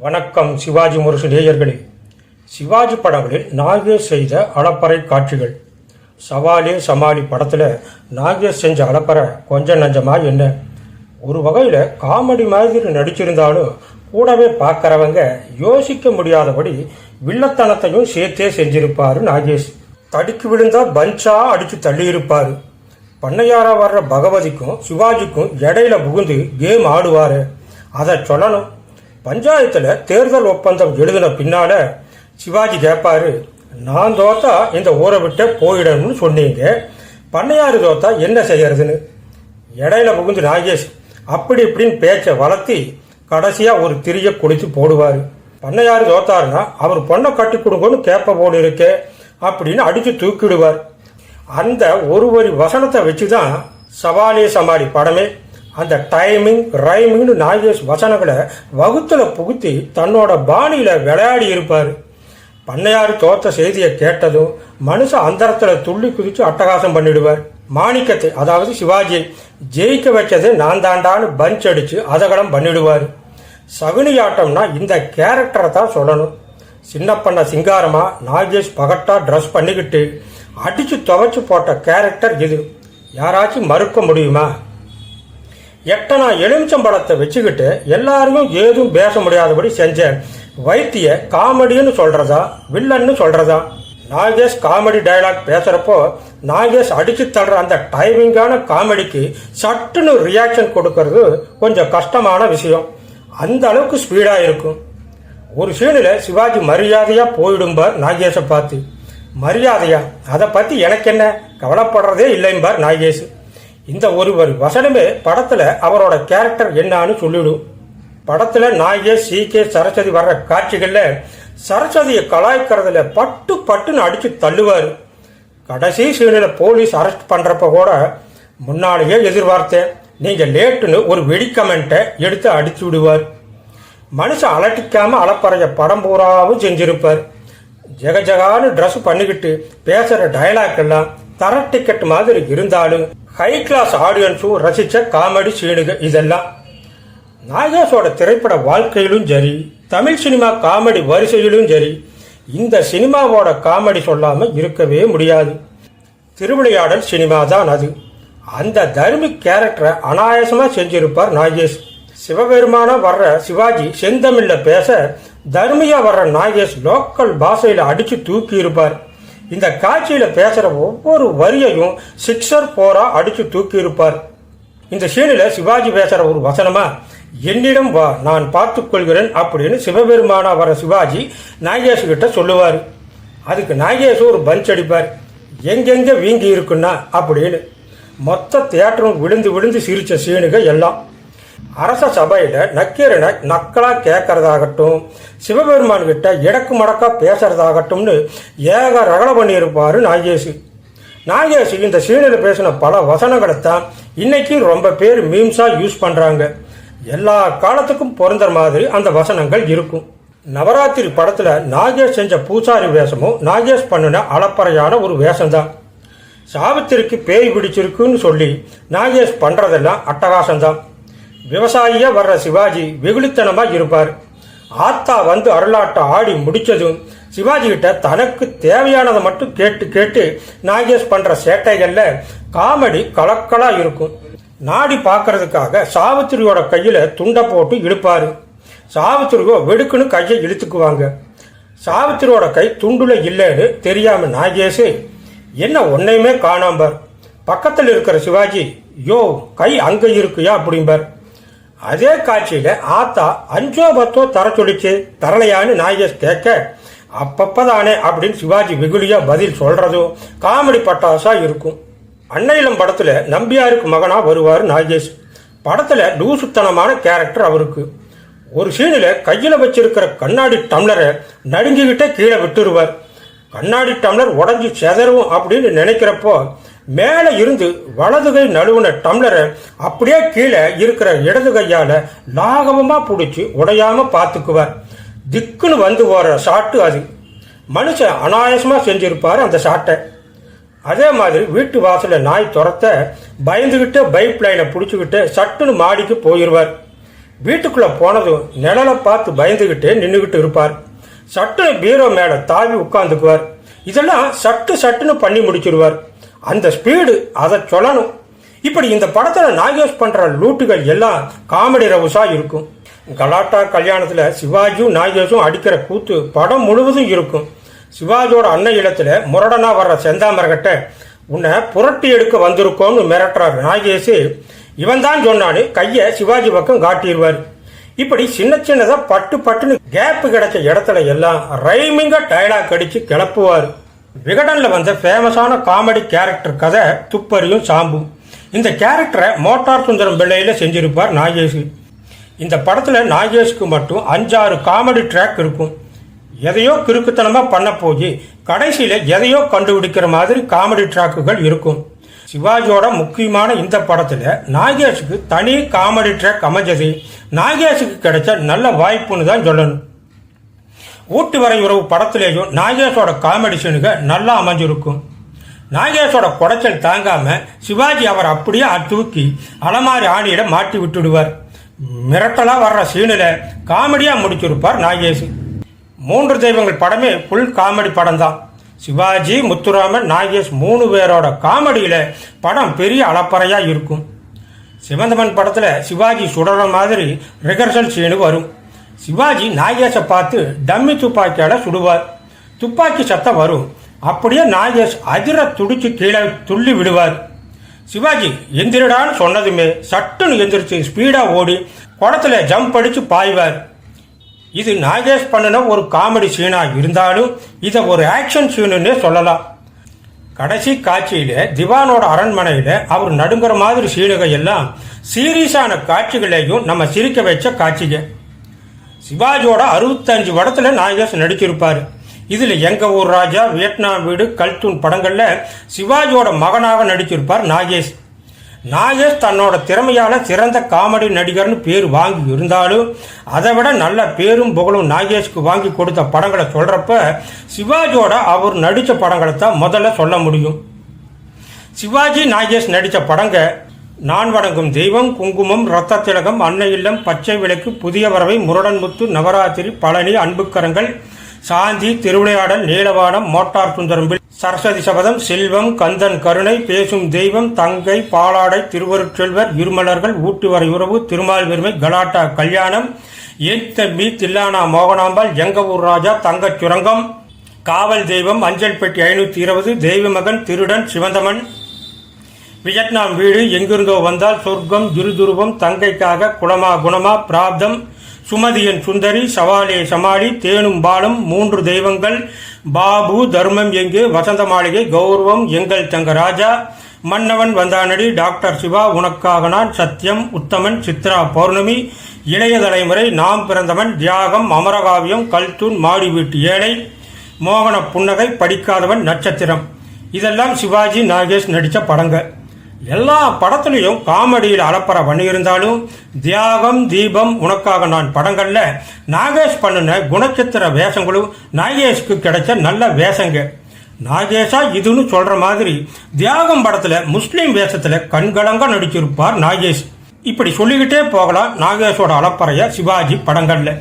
வணக்கம் சிவாஜி முரசு நேயர்களே. சிவாஜி படங்களில் நாகேஷ் செய்த அளப்பறை காட்சிகள். சவாலே சமாளி படத்தில் நாகேஷ் செஞ்ச அளப்பறை கொஞ்சம் நஞ்சமாக என்ன? ஒரு வகையில் காமெடி மாதிரி நடிச்சிருந்தாலும் கூடவே பார்க்குறவங்க யோசிக்க முடியாதபடி வில்லத்தனத்தையும் சேர்த்தே செஞ்சிருப்பார் நாகேஷ். தடுக்கி விழுந்தா பஞ்சா அடித்து தள்ளியிருப்பார். பண்ணையாரா வர்ற பகவதிக்கும் சிவாஜிக்கும் இடையில புகுந்து கேம் ஆடுவார். அதை சொல்லணும். பஞ்சாயத்துல தேர்தல் ஒப்பந்தம் எழுதின பின்னால சிவாஜி கேட்பாரு நான் தோத்தா இந்த ஊரை விட்டு போயிடணும்னு சொன்னீங்க. பண்ணையாரு தோத்தா என்ன செய்யறதுன்னு? இடையில புகுந்து நாகேஷ் அப்படி இப்படின்னு பேச்சை வளர்த்தி கடைசியா ஒரு திரிய குளித்து போடுவார். பண்ணையாரு தோத்தாருன்னா அவர் பொண்ணை கட்டி கொடுங்கன்னு கேட்ப போடு இருக்கே அப்படின்னு அடிச்சு தூக்கிடுவார். அந்த ஒரு வரி வசனத்தை வச்சு தான் சவாலே சமாளி படமே. அந்த டைமிங் ரைமிங்னு நாகேஷ் வசனங்களை வகுத்துல புகுத்தி தன்னோட பாணியில விளையாடி இருப்பார். பண்ணையார் தோத்த செய்தியை கேட்டதும் மனுஷ அந்தரத்துல துள்ளி குதிச்சு அட்டகாசம் பண்ணிடுவார். மாணிக்கத்தை அதாவது சிவாஜியை ஜெயிக்க வச்சது நான் தாண்டான்னு பஞ்ச் அடிச்சு அதகலம் பண்ணிடுவார். சகுனியாட்டம்னா இந்த கேரக்டரை தான் சொல்லணும். சின்ன பண்ண சிங்காரமா நாகேஷ் பகட்டா ட்ரெஸ் பண்ணிக்கிட்டு அடிச்சு துவைச்சு போட்ட கேரக்டர் இது. யாராச்சும் மறுக்க முடியுமா? எட்டனா எலுமிச்சம்பழத்தை வச்சுக்கிட்டு எல்லாருமே ஏதும் பேச முடியாதபடி செஞ்சேன். வைத்திய காமெடின்னு சொல்றதா வில்லன்னு சொல்றதா? நாகேஷ் காமெடி டயலாக் பேசுறப்போ நாகேஷ் அடிச்சு தள்ளுற அந்த டைமிங்கான காமெடிக்கு சட்டுன்னு ரியாக்ஷன் கொடுக்கறது கொஞ்சம் கஷ்டமான விஷயம். அந்த அளவுக்கு ஸ்பீடா இருக்கும். ஒரு சீனில் சிவாஜி மரியாதையா போயிடும்பார் நாகேஷை பார்த்து. மரியாதையா? அதை பத்தி எனக்கு என்ன? கவலைப்படுறதே இல்லைம்பார் நாகேஷ். இந்த ஒரு ஒரு வசனமே படத்துல அவரோட கேரக்டர் என்னான்னு சொல்லிடும். படத்துல நாயே சி கே சரஸ்வதி வர்ற காட்சிகள்ல சரஸ்வதியை கலாய்க்கிறதுல பட்டு பட்டுன்னு அடிச்சு தள்ளுவார். கடைசி சீனில் போலீஸ் அரெஸ்ட் பண்றப்ப கூட முன்னாலேயே எதிர்பார்த்தேன். நீங்க லேட்டுன்னு ஒரு வெடிக்கமெண்ட்டை எடுத்து அடிச்சு விடுவார். மனுஷன் அலட்டிக்காம அலப்பறைய படம் பூராவும் செஞ்சிருப்பார். ஜெகஜகான்னு ட்ரெஸ் பண்ணிக்கிட்டு பேசுற டயலாக் எல்லாம் தர டிக்கெட் மாதிரி இருந்தாலும் ஹை கிளாஸ் ஆடியன்ஸும் ரசிச்ச காமெடி சீனுக இதெல்லாம். நாகேஷோட திரைப்பட வாழ்க்கையிலும் சரி தமிழ் சினிமா காமெடி வரிசையிலும் சரி இந்த சினிமாவோட காமெடி சொல்லாம இருக்கவே முடியாது. திருவிளையாடல் சினிமா தான் அது. அந்த தர்மிக் கேரக்டரை அனாயாசமா செஞ்சிருப்பார் நாகேஷ். சிவபெருமான வர்ற சிவாஜி செந்தமிழ்ல பேச தர்மியா வர்ற நாகேஷ் லோக்கல் பாஷையில அடிச்சு தூக்கி இருப்பார் இந்த காட்சியில பேசுற ஒவ்வொரு வரியையும் சிக்ஸர் போரா அடிச்சு தூக்கி இருப்பார் இந்த சீனில் சிவாஜி பேசுற ஒரு வசனமா என்னிடம் வா நான் பார்த்துக் கொள்கிறேன் அப்படின்னு சிவபெருமானா வர சிவாஜி நாகேஷ் கிட்ட சொல்லுவார். அதுக்கு நாகேஷ் ஒரு பஞ்ச் அடிப்பார். எங்கெங்க வீங்கி இருக்குன்னா அப்படின்னு. மொத்த தேட்டரும் விழுந்து விழுந்து சிரிச்ச சீனுக எல்லாம். அரச சபையில நக்கீரனை நக்கலாக கேட்கறதாகட்டும் சிவபெருமான் கிட்ட இடக்கு மடக்கா பேசுறதாகட்டும்னு ஏக ரகல பண்ணியிருப்பாரு நாகேசு. நாகேசு இந்த சீனில் பேசின பல வசனங்களை தான் இன்னைக்கு ரொம்ப பேர் மீம்ஸா யூஸ் பண்றாங்க. எல்லா காலத்துக்கும் பொருந்துற மாதிரி அந்த வசனங்கள் இருக்கும். நவராத்திரி படத்துல நாகேஷ் செஞ்ச பூசாரி வேஷமும் நாகேஷ் பண்ணின அளப்பறையான ஒரு வேஷம்தான். சாவித்திரிக்கு பேய் பிடிச்சிருக்குன்னு சொல்லி நாகேஷ் பண்றதெல்லாம் அட்டகாசம்தான். விவசாயியா வர்ற சிவாஜி வெகுளித்தனமா இருப்பார். ஆத்தா வந்து அருளாட்டை ஆடி முடிச்சதும் சிவாஜி கிட்ட தனக்கு தேவையானதை மட்டும் கேட்டு கேட்டு நாகேஷ் பண்ற சேட்டைகள்ல காமெடி கலக்கலா இருக்கும். நாடி பார்க்கறதுக்காக சாவித்திரியோட கையில துண்டை போட்டு இழுப்பாரு. சாவித்திரியோ வெடுக்குன்னு கையை இழுத்துக்குவாங்க. சாவித்திரியோட கை துண்டுல இல்லைன்னு தெரியாம நாகேஷ் என்ன ஒன்னையுமே காணாம்பார் பக்கத்தில் இருக்கிற சிவாஜி யோ கை அங்க இருக்குயா? அப்படிம்பார். அதே காட்சியில ஆத்தா அஞ்சோ பத்தோ தர சொல்லிச்சு தரலையான்னு நாகேஷ் கேட்க அப்பப்பதானே அப்படின்னு சிவாஜி வெகுலியா பதில் சொல்றதும் காமெடி பட்டாசா இருக்கும். அன்னையிலம் படத்துல நம்பியாருக்கு மகனா வருவார் நாகேஷ் படத்துல லூசுத்தனமான கேரக்டர் அவருக்கு. ஒரு சீனில் கையில் வச்சிருக்கிற கண்ணாடி டம்ளரை நடுங்கிக்கிட்டே கீழே விட்டுருவார். கண்ணாடி டம்ளர் உடஞ்சி செதறும் அப்படின்னு நினைக்கிறப்போ மேலே இருந்து வலதுகை நழுவுன டம்ளரை அப்படியே கீழே இருக்கிற இடது கையால லாகவமா பிடிச்சி உடையாம பார்த்துக்குவார். திக்குன்னு வந்து போற ஷாட்டு அது. மனுஷன் அனாயாசமா செஞ்சிருப்பார் அந்த ஷாட்டை. அதே மாதிரி வீட்டு வாசலில் நாய் துரத்த பயந்துகிட்டு பைப் லைனை பிடிச்சிக்கிட்டு சட்டுன்னு மாடிக்கு போயிடுவார் வீட்டுக்குள்ள போனதும் நிழலை பார்த்து பயந்துகிட்டே நின்றுகிட்டு இருப்பார். சட்டுன்னு பீரோ மேல தாவி உட்காந்துக்குவார் இதெல்லாம் சட்டு சட்டுன்னு பண்ணி முடிச்சிருவார். அந்த ஸ்பீடு அதை சொல்லணும். இப்படி இந்த படத்தில் நாகேஷ் பண்ணுற லூட்டுகள் எல்லாம் காமெடி ரவுஸாக இருக்கும். கலாட்டா கல்யாணத்தில் சிவாஜியும் நாகேஷும் அடிக்கிற கூத்து படம் முழுவதும் இருக்கும். சிவாஜியோட அன்னை இடத்துல முரடனா வர்ற செந்தாமரகட்ட உன்னை புரட்டி எடுக்க வந்திருக்கோம்னு மிரட்டுறார் நாகேஷ். இவன் தான் சொன்னான்னு கையை சிவாஜி பக்கம் காட்டிடுவார். இப்படி சின்ன சின்னதாக பட்டு பட்டுன்னு கேப்பு கிடைச்ச இடத்துல எல்லாம் ரைமிங்காக டயலாக் அடித்து கிளப்புவார். விகடனில் வந்த ஃபேமஸான காமெடி கேரக்டர் கதை துப்பறியும் சாம்பும். இந்த கேரக்டரை மோட்டார் சுந்தரம் பிள்ளையில செஞ்சிருப்பார் நாகேஷ். இந்த படத்தில் நாகேஷ்க்கு மட்டும் அஞ்சாறு காமெடி ட்ராக் இருக்கும். எதையோ கிறுக்குத்தனமாக பண்ண போய் கடைசியில் எதையோ கண்டுபிடிக்கிற மாதிரி காமெடி ட்ராக்குகள் இருக்கும். சிவாஜியோட முக்கியமான இந்த படத்தில் நாகேஷுக்கு தனி காமெடி ட்ராக் அமைஞ்சது. நாகேஷுக்கு கிடைச்ச நல்ல வாய்ப்புன்னு தான் சொல்லணும். ஊட்டு வரை உறவு படத்திலேயும் நாகேஷோட காமெடி சீனுக நல்லா அமைஞ்சிருக்கும். நாகேஷோட குடைச்சல் தாங்காம சிவாஜி அவர் அப்படியே தூக்கி அலமாரி ஆணியிட மாட்டி விட்டுடுவார். மிரட்டலா வர்ற சீனில் காமெடியா முடிச்சிருப்பார் நாகேஷ். மூன்று தெய்வங்கள் படமே ஃபுல் காமெடி படம் தான். சிவாஜி முத்துராமன் நாகேஷ் மூணு பேரோட காமெடியில படம் பெரிய அளப்பறையா இருக்கும். சிவந்தமன் படத்துல சிவாஜி சுடுற மாதிரி ரிகர்சல் சீனு வரும். சிவாஜி நாகேஷை பார்த்து டம்மி துப்பாக்கியால சுடுவார். துப்பாக்கி சத்தம் வரும். அப்படியே நாகேஷ் அதிர துடிச்சு கீழே துள்ளி விடுவார். சிவாஜி எந்திரடான்னு சொன்னதுமே. சட்டுன்னு எந்திரிச்சு ஸ்பீடா ஓடி குளத்துல ஜம்ப் அடிச்சு பாய்வார். இது நாகேஷ் பண்ணின ஒரு காமெடி சீனா இருந்தாலும் இதை ஒரு ஆக்ஷன் சீனுன்னே சொல்லலாம். கடைசி காட்சியில திவானோட அரண்மனையில அவர் நடுங்குற மாதிரி சீனுகள் எல்லாம் சீரியஸான காட்சிகளையும் நம்ம சிரிக்க வச்ச காட்சிகள். சிவாஜியோட அறுபத்தஞ்சு படத்தில் நாகேஷ் நடிச்சிருப்பாரு. இதில் எங்கள் ஊர் ராஜா வியட்நாம் வீடு கல்தூன் படங்களில் சிவாஜியோட மகனாக நடிச்சிருப்பார் நாகேஷ். நாகேஷ் தன்னோட திறமையால் சிறந்த காமெடி நடிகர்னு பேர் வாங்கி இருந்தாலும் அதை விட நல்ல பேரும் புகழும் நாகேஷ்க்கு வாங்கி கொடுத்த படங்களை சொல்கிறப்ப சிவாஜியோட அவர் நடித்த படங்களை தான் முதல்ல சொல்ல முடியும். சிவாஜி நாகேஷ் நடித்த படங்கள் நான் வணங்கும் தெய்வம் குங்குமம் இரத்த திலகம் அன்னை இல்லம் பச்சை விளக்கு புதிய வரவை முரடன்முத்து நவராத்திரி பழனி அன்புக்கரங்கள் சாந்தி திருவிளையாடல் நீலவானம் மோட்டார் சுந்தரம்பில் சரஸ்வதி சபதம் செல்வம் கந்தன் கருணை பேசும் தெய்வம் தங்கை பாலாடை திருவருட்செல்வர் இருமலர்கள் ஊட்டு வரை உறவு திருமால் பெருமை கலாட்டா கல்யாணம் ஏன் தம்பி தில்லானா மோகனாம்பாள் எங்க ஊர் ராஜா தங்கச் சுரங்கம் காவல் தெய்வம் அஞ்சல் பெட்டி ஐநூற்றி இருபது தெய்வ மகன் திருடன் சிவந்தமன் வியட்நாம் வீடு எங்கிருந்தோ வந்தால் சொர்க்கம் துருதுருவம் தங்கைக்காக குணமா குணமா பிராப்தம் சுமதியன் சுந்தரி சவாலே சமாளி தேனும் பாலும் மூன்று தெய்வங்கள் பாபு தர்மம் எங்கு வசந்த மாளிகை கௌரவம் எங்கள் தங்க ராஜா மன்னவன் வந்தானடி டாக்டர் சிவா உனக்காக நான் சத்தியம் உத்தமன் சித்ரா பௌர்ணமி இளைய தலைமுறை நாம் பிறந்தவன் தியாகம் அமரகாவியம் கல்தூன் மாடி வீட்டு ஏழை மோகன புன்னகை படிக்காதவன் நட்சத்திரம். இதெல்லாம் சிவாஜி நாகேஷ் நடித்த படங்கள் எல்லா படத்துலையும் காமெடியில் அலப்பற பண்ணியிருந்தாலும் தியாகம் தீபம் உனக்காக நான் படங்கள்ல நாகேஷ் பண்ணின குணச்சித்திர வேஷங்களும் நாகேஷ்க்கு கிடைச்ச நல்ல வேஷங்க. நாகேஷா இதுன்னு சொல்ற மாதிரி தியாகம் படத்துல முஸ்லீம் வேஷத்துல கண்கலங்க நடிச்சிருப்பார் நாகேஷ். இப்படி சொல்லிக்கிட்டே போகலாம் நாகேஷோட அலப்பறைய சிவாஜி படங்கள்ல